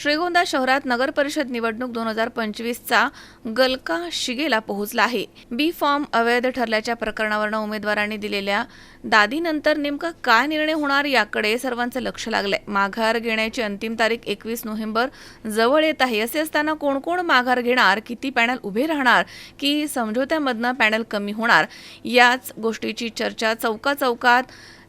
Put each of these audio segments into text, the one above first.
श्रीगोंदा शहरात नगर परिषद निवडणूक दोन हजार पंचवीसचा गलका शिगेला पोहोचला आहे. बी फॉर्म अवैध ठरल्याच्या प्रकरणावरनं उमेदवारांनी दिलेल्या दादीनंतर नेमका काय निर्णय होणार याकडे सर्वांचं लक्ष लागलंय. माघार घेण्याची अंतिम तारीख एकवीस नोव्हेंबर जवळ येत आहे. असे असताना कोण कोण माघार घेणार किती पॅनल उभे राहणार की समझोत्यामधनं पॅनल कमी होणार याच गोष्टीची चर्चा चौका चौकात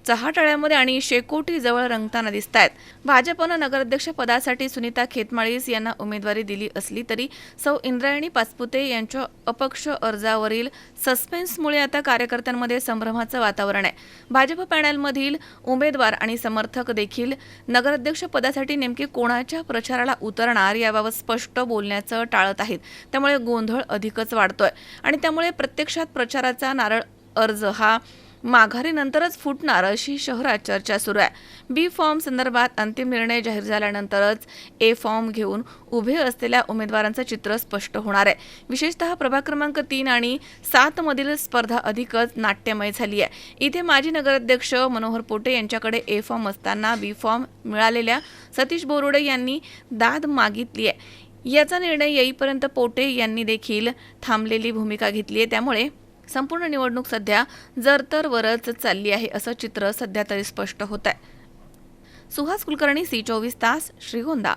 चहाटळ्यामध्ये आणि शेकोटी जवळ रंगताना दिसत आहेत भाजपनं नगराध्यक्ष पदासाठी सुनीता खेतमाळीस यांना उमेदवारी दिली असली तरी सौ इंद्रायणी पाचपुते यांच्या अपक्ष अर्जावरील सस्पेन्समुळे आता कार्यकर्त्यांमध्ये संभ्रमाचं वातावरण आहे. भाजप पॅनलमधील उमेदवार आणि समर्थक देखील नगराध्यक्ष पदासाठी नेमके कोणाच्या प्रचाराला उतरणार याबाबत स्पष्ट बोलण्याचं टाळत आहेत. त्यामुळे गोंधळ अधिकच वाढतोय. आणि त्यामुळे प्रत्यक्षात प्रचाराचा नारळ अर्ज हा माघारीनंतरच फुटणार अशी शहरात चर्चा सुरू आहे. बी फॉर्म संदर्भात अंतिम निर्णय जाहीर झाल्यानंतरच ए फॉर्म घेऊन उभे असलेल्या उमेदवारांचं चित्र स्पष्ट होणार आहे. विशेषतः प्रभाग क्रमांक तीन आणि सातमधील स्पर्धा अधिकच नाट्यमय झाली आहे. इथे माजी नगराध्यक्ष मनोहर पोटे यांच्याकडे ए फॉर्म असताना बी फॉर्म मिळालेल्या सतीश बोरुडे यांनी दाद मागितली आहे. याचा निर्णय येईपर्यंत पोटे यांनी देखील थांबलेली भूमिका घेतली आहे. त्यामुळे संपूर्ण निवडणूक सध्या जरतरवरच चालली आहे असं चित्र सध्या तरी स्पष्ट होत आहे सुहास कुलकर्णी सी चोवीस तास श्रीगोंदा.